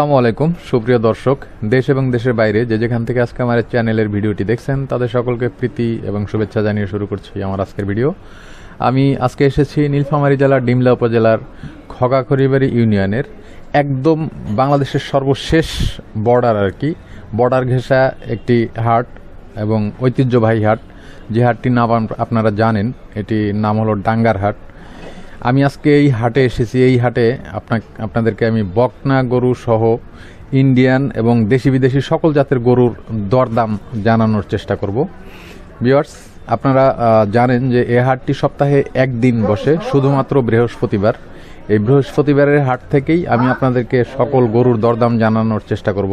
আসসালামু আলাইকুম। সুপ্রিয় দর্শক, দেশ এবং দেশের বাইরে যে যেখান থেকে আজকে আমার চ্যানেলের ভিডিওটি দেখছেন, তাদের সকলকে প্রীতি এবং শুভেচ্ছা জানিয়ে শুরু করছি আমার আজকের ভিডিও। আমি আজকে এসেছি নীলফামারী জেলার ডিমলা উপজেলার খগাখড়িবাড়ি ইউনিয়নের একদম বাংলাদেশের সর্বশেষ বর্ডার আর কি। বর্ডার ঘেঁষা একটি হাট এবং ঐতিহ্যবাহী হাট। যে হাটটির নাম আপনারা জানেন, এটির নাম হলো ডাঙ্গার হাট। আমি আজকে এই হাটে এসেছি, এই হাটে আপনাকে, আপনাদেরকে আমি বকনা গরু সহ ইন্ডিয়ান এবং দেশি বিদেশি সকল জাতের গরুর দরদাম জানানোর চেষ্টা করব। ভিউয়ার্স আপনারা জানেন যে এ হাটটি সপ্তাহে একদিন বসে, শুধুমাত্র বৃহস্পতিবার। এই বৃহস্পতিবারের হাট থেকেই আমি আপনাদেরকে সকল গরুর দরদাম জানানোর চেষ্টা করব।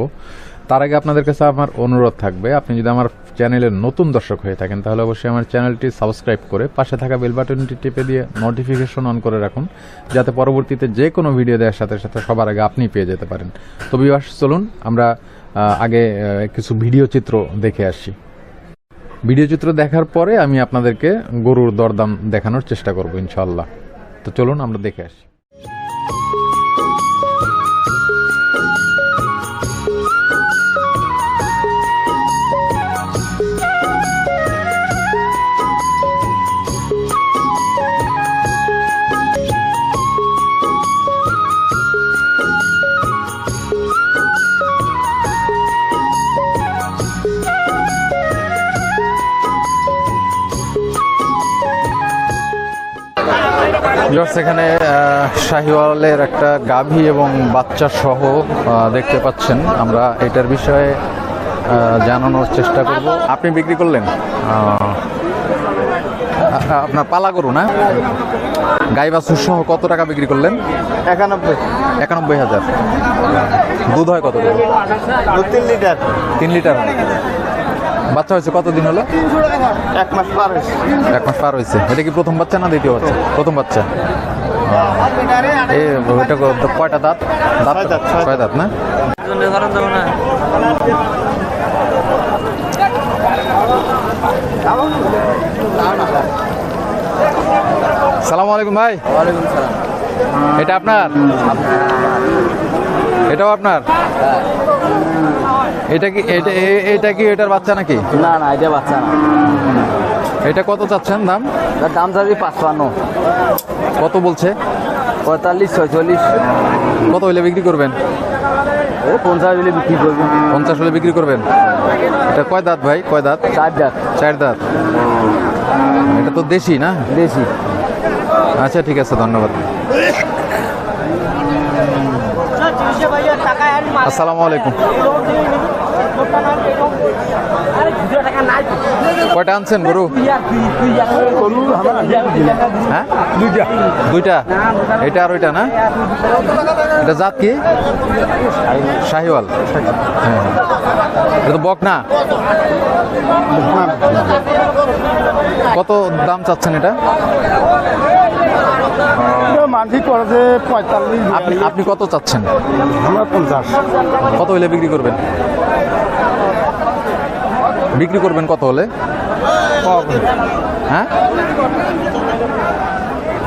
তার আগে আপনাদের কাছে আমার অনুরোধ থাকবে, আপনি যদি আমার চ্যানেলের নতুন দর্শক হয়ে থাকেন, তাহলে অবশ্যই আমার চ্যানেলটি সাবস্ক্রাইব করে পাশে থাকা বেল বাটনটি টিপে দিয়ে নোটিফিকেশন অন করে রাখুন, যাতে পরবর্তীতে যে কোনো ভিডিও দেওয়ার সাথে সাথে সবার আগে আপনি পেয়ে যেতে পারেন। তো বিবাস চলুন, আমরা আগে কিছু ভিডিও চিত্র দেখে আসি। ভিডিও চিত্র দেখার পরে আমি আপনাদেরকে গরুর দরদাম দেখানোর চেষ্টা করব ইনশাল্লাহ তো চলুন, আমরা দেখে আসি। Just এখানে শাহিওয়ালের একটা গাভী এবং বাচ্চা সহ দেখতে পাচ্ছেন। আমরা এটার বিষয়ে জানানোর চেষ্টা করব। আপনি বিক্রি করলেন? আপনার পালা গরু না? গাই বাছুর সহ কত টাকা বিক্রি করলেন? একানব্বই। একানব্বই হাজার। দুধ হয় কত তিন লিটার। তিন লিটার হয়। বাচ্চা হয়েছে কতদিন হলো? এক মাস পার হয়েছে। এক মাস পার হয়েছে। এটা কি প্রথম বাচ্চা না দ্বিতীয় বাচ্চা? প্রথম বাচ্চা। এ ওইটা কয়টা দাঁত? দাঁত ছয় দাঁত না? সালাম আলাইকুম ভাই। এটা আপনার? এটাও আপনার? এটা কি এটা এটা কি এটার বাচ্চা নাকি? না না এটা বাচ্চা না। এটা কত চাচ্ছেন দাম? দাম চাচ্ছি পাঁচপান্ন। কত বলছে? পঁয়তাল্লিশ ছয়চল্লিশ। কত হইলে বিক্রি করবেন? ও পঞ্চাশ হলে বিক্রি করব। পঞ্চাশ হলে বিক্রি করবেন? এটা কয় দাঁত ভাই? কয় দাঁত? চার জাত চার দাঁত। এটা তো দেশি না? দেশি। আচ্ছা ঠিক আছে ধন্যবাদ। আসসালামু আলাইকুম। কয়টা আনছেন গরু? হ্যাঁ? দুইটা? এটা আর ওইটা না? এটা জাত কি? শাহিওয়াল। হ্যাঁ। এটা বক না? কত দাম চাচ্ছেন এটা? মানসিক করেছে পঁয়তাল্লিশ আপনি আপনি কত চাচ্ছেন? আমরা পঞ্চাশ। কত হলে বিক্রি করবেন? বিক্রি করবেন কত হলে? হ্যাঁ?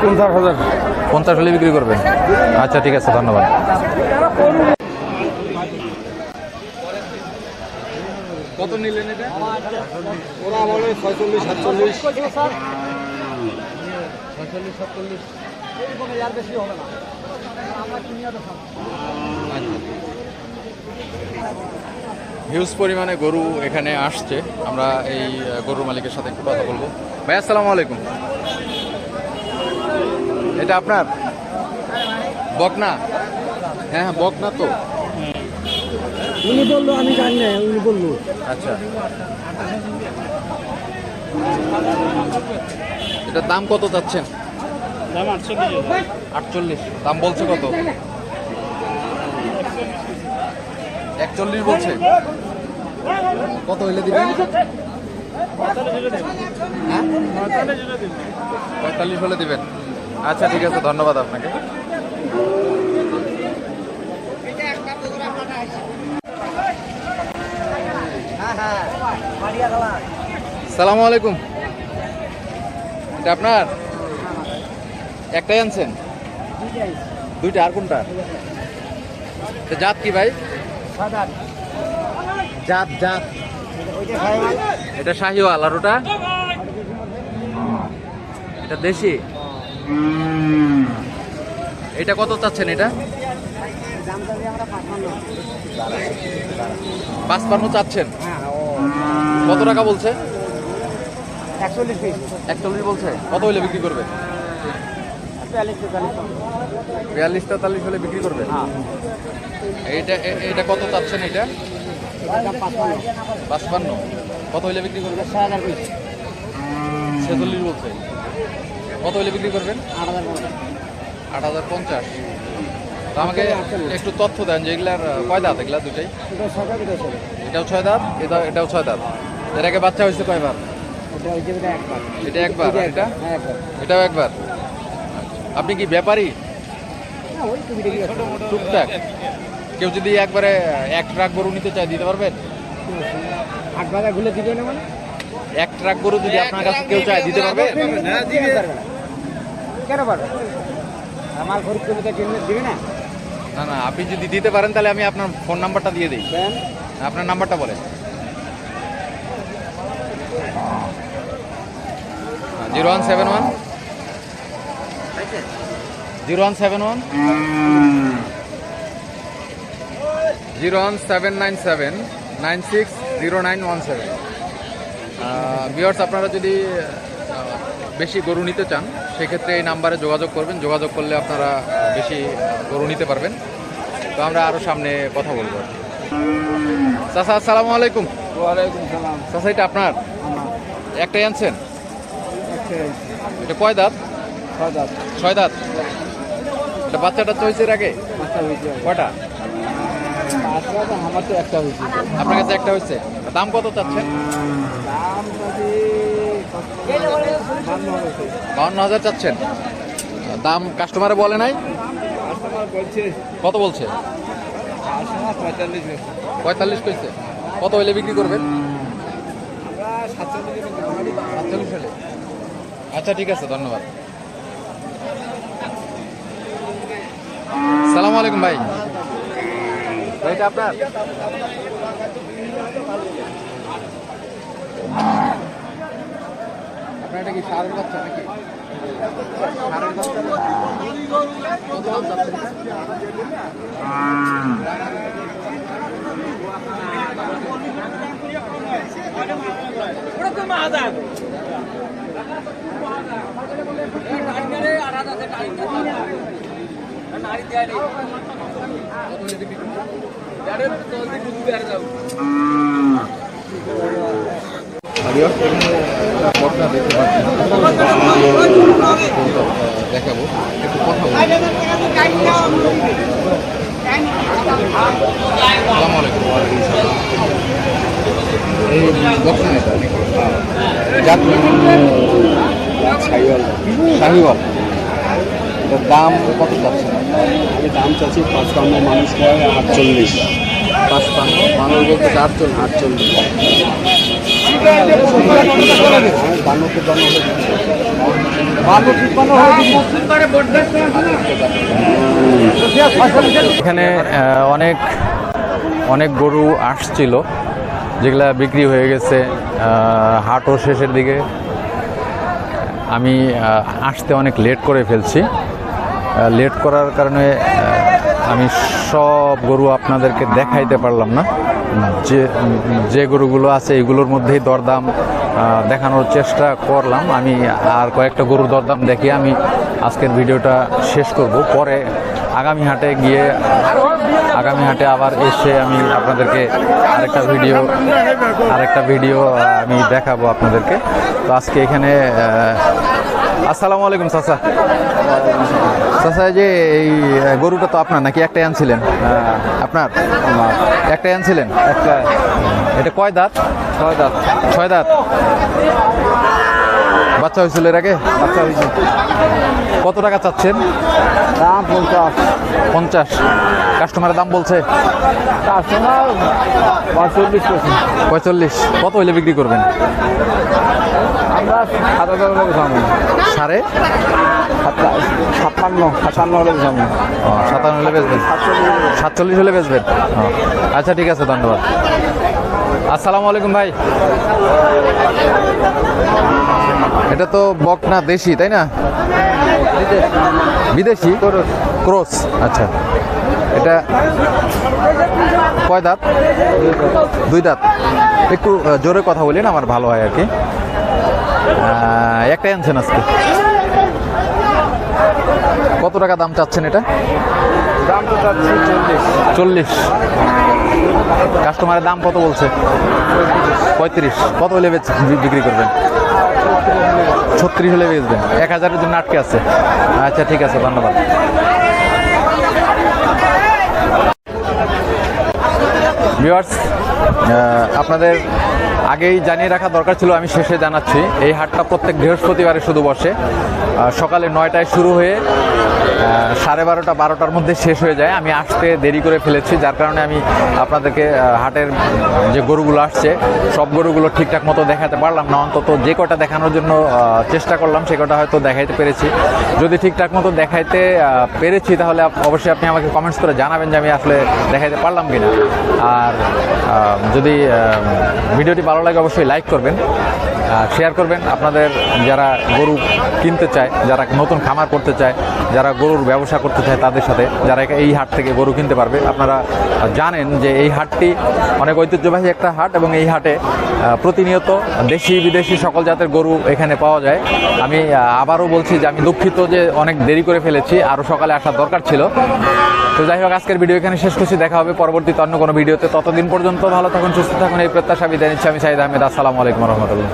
পঞ্চাশ হাজার। পঞ্চাশ হলে বিক্রি করবেন? আচ্ছা ঠিক আছে ধন্যবাদ। কত নিলেন এটা? ওরা বলে ছয়চল্লিশ সাতচল্লিশ। হিউজ পরিমাণে গরু এখানে আসছে। আমরা এই গরুর মালিকের সাথে একটু কথা বলব। ভাই আসসালামু আলাইকুম। এটা আপনার? বকনা? হ্যাঁ হ্যাঁ বকনা তো। উনি বলল আমি জানি না উনি বলল। আচ্ছা। এটার দাম কত চাচ্ছেন? দাম আটচল্লিশ দাম বলছে কত? একচল্লিশ বলছে। কত হইলে দিবেন? পঁয়তাল্লিশ হলে দিবেন। আচ্ছা ঠিক আছে, ধন্যবাদ আপনাকে। সালামু আলাইকুম। এটা আপনার? একটাই আনছেন? দুইটা আর কোনটা? জাত কি ভাই? জাত জাত। এটা শাহিওয়াল আর ওটা? এটা দেশি? এটা কত চাচ্ছেন এটা? পাঁচপান্ন চাচ্ছেন। কত টাকা বলছে? একচল্লিশ বলছে। কত হলে বিক্রি করবে? বিয়াল্লিশ তেতাল্লিশ হলে বিক্রি করবে হ্যাঁ। এইটা এটা কত চাচ্ছেন এটা পাঁচপান্ন। কত হলে বিক্রি করবে ছয় হাজার ছেচল্লিশ বলছে। কত হলে বিক্রি করবেন? আট হাজার পঞ্চাশ। আমাকে একটু তথ্য দেন যে এগুলার কয় দাঁত এগুলা দুটাই এটাও ছয় দাঁত এটা এটাও ছয় দাঁত। এর আগে বাচ্চা হয়েছে কয়বার? এটা একবার। এটা হ্যাঁ একবার। এটাও একবার? আপনি কি ব্যাপারী? টুকটাক। কেউ যদি একবারে এক ট্রাক গরু নিতে চায় দিতে পারবেন? আট বাজার ঘুরে মানে? এক ট্রাক গরু যদি আপনার কাছে কেউ চায় দিতে পারবেন হ্যাঁ কেন পারবে? আমার খরিদ করবে তো কিনলে দিবে না? না না আপনি যদি দিতে পারেন তাহলে আমি আপনার ফোন নাম্বারটা দিয়ে দিই। আপনার নাম্বারটা বলেন। Zero one seven one. Zero one seven one. Zero one seven nine seven nine six zero nine one seven. Viewers আপনারা যদি বেশি গরু নিতে চান সেক্ষেত্রে এই নাম্বারে যোগাযোগ করবেন। যোগাযোগ করলে আপনারা বেশি গরু নিতে পারবেন। তো আমরা আরও সামনে কথা বলব। আর কি। চাচা আসসালামু আলাইকুম। ওয়ালাইকুম সালাম। চাচা এটা আপনার? একটাই আনছেন এটা কয় দাঁত? ছয় দাঁত। এটা বাচ্চাটা এর আগে? পাঁচটা হয়েছে। কয়টা পাঁচটা তো আমার তো একটা হয়েছে। আপনার কাছে একটা হয়েছে? দাম কত চাচ্ছেন? বাউন্ন হাজার চাচ্ছেন? দাম কাস্টমারে বলে নাই? কত বলছে? পঁয়তাল্লিশ কইছে। কত হলে বিক্রি করবেন আচ্ছা ঠিক আছে ধন্যবাদ। সালাম আলাইকুম ভাই। এটা আপনার? আপনার এটা কি সারের বাচ্চা নাকি? সারের বাচ্চা ঘটনা দেখতে পাচ্ছেন দেখাবো। একটু কথা বলব। এই বক্সিং এটা নাকি শাহিওয়াল এটার দাম কত যাচ্ছে আমি দাম চাচ্ছি পাঁচপান্ন মানুষ হয় আটচল্লিশ। পাঁচ পান্ন মানুষ বলতে আটচল্লিশ আটচল্লিশ। বান্ন তিপ্পান্ন বান্ন তিপ্পান্ন এখানে অনেক অনেক গরু আসছিল যেগুলা বিক্রি হয়ে গেছে হাটও শেষের দিকে। আমি আসতে অনেক লেট করে ফেলছি। লেট করার কারণে আমি সব গরু আপনাদেরকে দেখাইতে পারলাম না। যে যে গরুগুলো আছে, এগুলোর মধ্যেই দরদাম দেখানোর চেষ্টা করলাম। আমি আর কয়েকটা গরুর দরদাম দেখে আমি আজকের ভিডিওটা শেষ করব। পরে আগামী হাটে গিয়ে আগামী হাটে আবার এসে আমি আপনাদেরকে আরেকটা ভিডিও আরেকটা ভিডিও আমি দেখাবো আপনাদেরকে। তো আজকে এখানে আসসালামু আলাইকুম চাচা। চাচা যে এই গরুটা তো আপনার নাকি একটাই আনছিলেন? আপনার? একটাই আনছিলেন? একটা এটা কয় দাঁত? ছয় দাঁত। ছয় দাঁত। বাচ্চা হয়েছিল এর আগে? বাচ্চা হয়েছে। কত টাকা চাচ্ছেন? দাম পঞ্চাশ। পঞ্চাশ। কাস্টমারের দাম বলছে? কাস্টমার পঁয়তাল্লিশ পঁয়তাল্লিশ। কত হইলে বিক্রি করবেন? আমরা সাতাত্তর হলে সাড়ে? ছাপ্পান্ন সাতান্ন হলে সাতান্ন হলে বেচবেন? সাতচল্লিশ হলে বেচবেন? আচ্ছা ঠিক আছে ধন্যবাদ। আসসালামু আলাইকুম ভাই। এটা তো বকনা দেশি তাই না? বিদেশি? ক্রস। আচ্ছা। এটা কয় দাঁত? দুই দাঁত। একটু জোরে কথা বলি না আমার ভালো হয় আর কি। একটাই আনছেন আজকে। কত টাকা দাম চাচ্ছেন এটা? দাম তো চাচ্ছি চল্লিশ। চল্লিশ। কাস্টমারের দাম কত বলছে? পঁয়ত্রিশ। কত হলে বিক্রি করবেন? ছত্রিশ হলে বেচবেন। এক হাজারের জন্য আটকে আছে। আচ্ছা ঠিক আছে ধন্যবাদ। ভিওয়ার্স আপনাদের আগেই জানিয়ে রাখা দরকার ছিল আমি শেষে জানাচ্ছি। এই হাটটা প্রত্যেক বৃহস্পতিবারে শুধু বসে। সকালে নয়টায় শুরু হয়ে সাড়ে বারোটা বারোটার মধ্যে শেষ হয়ে যায়। আমি আসতে দেরি করে ফেলেছি যার কারণে আমি আপনাদেরকে হাটের যে গরুগুলো আসছে সব গরুগুলো ঠিকঠাক মতো দেখাতে পারলাম না। অন্তত যে কটা দেখানোর জন্য চেষ্টা করলাম সে কটা হয়তো দেখাইতে পেরেছি। যদি ঠিকঠাক মতো দেখাইতে পেরেছি তাহলে অবশ্যই আপনি আমাকে কমেন্টস করে জানাবেন যে আমি আসলে দেখাইতে পারলাম কিনা। আর যদি আহ, ভিডিওটি ভালো লাগে অবশ্যই লাইক করবেন। শেয়ার করবেন। আপনাদের যারা গরু কিনতে চায়, যারা নতুন খামার করতে চায়, যারা গরুর ব্যবসা করতে চায় তাদের সাথে, যারা এই হাট থেকে গরু কিনতে পারবে, আপনারা জানেন যে এই হাটটি অনেক ঐতিহ্যবাহী একটা হাট এবং এই হাটে প্রতিনিয়ত দেশি বিদেশি সকল জাতের গরু এখানে পাওয়া যায়। আমি আবারও বলছি যে আমি দুঃখিত যে অনেক দেরি করে ফেলেছি, আরও সকালে আসার দরকার ছিল। তো যাই হোক, আজকের ভিডিও এখানে শেষ করছি। দেখা হবে পরবর্তীতে অন্য কোনো ভিডিওতে। ততদিন পর্যন্ত ভালো থাকুন, সুস্থ থাকুন। এই প্রত্যাশা বিদায় নিচ্ছি আমি সাইদ আহমেদ। আসসালামু আলাইকুম রহমতুল্লাহ।